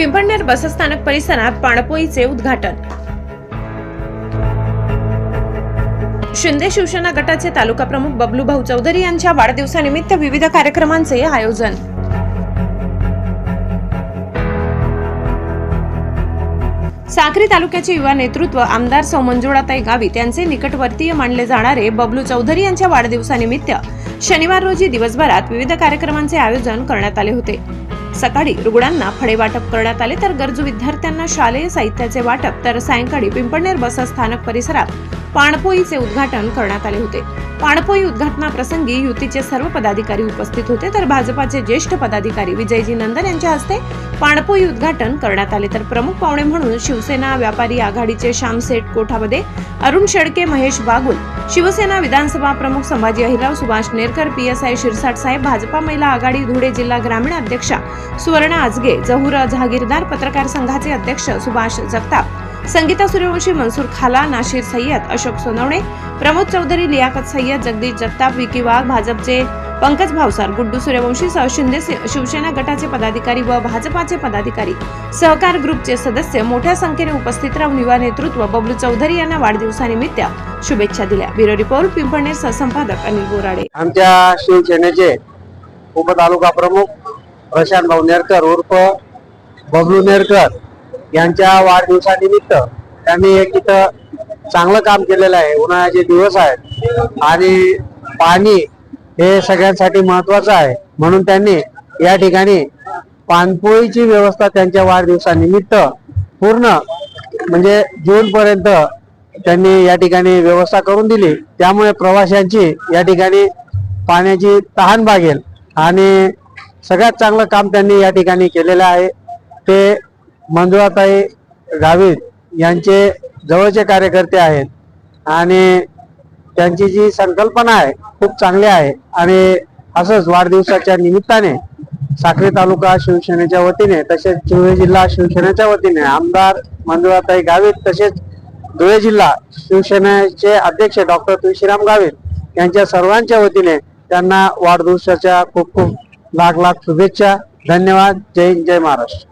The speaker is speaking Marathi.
पिंपळनेर बसस्थानक परिसरात पाणपोईचे उद्घाटन. शिंदे शिवसेना गटाचे तालुका प्रमुख बबलू भाऊ चौधरी यांच्या वाढदिवसानिमित्त विविध कार्यक्रमांचे आयोजन. साक्री तालुक्याचे युवा नेतृत्व आमदार सौ मंजुळाताई गावित यांचे निकटवर्तीय मानले जाणारे बबलू चौधरी यांच्या वाढदिवसानिमित्त शनिवार रोजी दिवसभरात विविध कार्यक्रमांचे आयोजन करण्यात आले होते. सकाळी रुग्णांना फळे वाटप करण्यात आले तर गरजू विद्यार्थ्यांना शालेय साहित्याचे वाटप तर सायंकाळी पिंपळनेर बसस्थानक परिसरात पाणपोईचे उद्घाटन करण्यात आले होते. पाणपोई उद्घाटनाप्रसंगी युतीचे सर्व पदाधिकारी उपस्थित होते तर भाजपाचे ज्येष्ठ पदाधिकारी विजयजी नंदन यांच्या हस्ते पाणपोई उद्घाटन करण्यात आले. तर प्रमुख पाहुणे म्हणून शिवसेना व्यापारी आघाडीचे श्यामसेठ कोठावदे अरुण शेडके महेश बागुल शिवसेना विधानसभा प्रमुख संभाजी अहिराव सुभाष नेरकर पीएसआय शिरसाट साहेब भाजपा महिला आघाडी धुळे जिल्हा ग्रामीण अध्यक्षा सुवर्ण आजगे जहूर जहागीरदार पत्रकार संघाचे अध्यक्ष सुभाष जगताप संगीता सूर्यवंशी मनसूर खाला नाशिर सय्यद अशोक सोनवणे प्रमोद चौधरी लियाकत सय्यद जगदीश जगताप विकी वाघ भाजपचे पंकज भावसार गुड्डू सूर्यवंशी सह शिंदे शिवसेना गटाचे पदाधिकारी व भाजपाचे पदाधिकारी. सहकार ग्रुपचे सदस्य मोठ्या संख्येने उपस्थित राहून युवा नेतृत्व बबलू चौधरी यांना वाढदिवसानिमित्त शुभेच्छा दिल्या. ब्युरो रिपोर्ट पिंपळनेर सहसंपादक अनिल बोराडे. आमच्या शिवसेनेचे उपतालुका प्रमुख प्रशांत भाऊ नेरकर उर्फ बबलू नेरकर यांच्या वाढदिवसानिमित्त त्यांनी एक इथं चांगलं काम केलेलं आहे. उन्हाळ्याचे दिवस आहेत आणि पाणी हे सगळ्यांसाठी महत्वाचं आहे. म्हणून त्यांनी या ठिकाणी पानपोळीची व्यवस्था त्यांच्या वाढदिवसानिमित्त पूर्ण म्हणजे जून पर्यंत त्यांनी या ठिकाणी व्यवस्था करून दिली. त्यामुळे प्रवाशांची या ठिकाणी पाण्याची तहान भागेल आणि सगळ्यात चांगलं काम त्यांनी या ठिकाणी केलेलं आहे. ते मंजुळाताई गावित यांचे जवळचे कार्यकर्ते आहेत आणि त्यांची जी संकल्पना आहे खूप चांगली आहे. आणि असंच वाढदिवसाच्या निमित्ताने साखरे तालुका शिवसेनेच्या वतीने तसेच धुळे जिल्हा शिवसेनेच्या वतीने आमदार मंजुळाताई गावित तसेच धुळे जिल्हा शिवसेनेचे अध्यक्ष डॉक्टर तुळशीराम गावित यांच्या सर्वांच्या वतीने त्यांना वाढदिवसाच्या खूप खूप लाख लाख शुभेच्छा. धन्यवाद. जय हिंद जय महाराष्ट्र.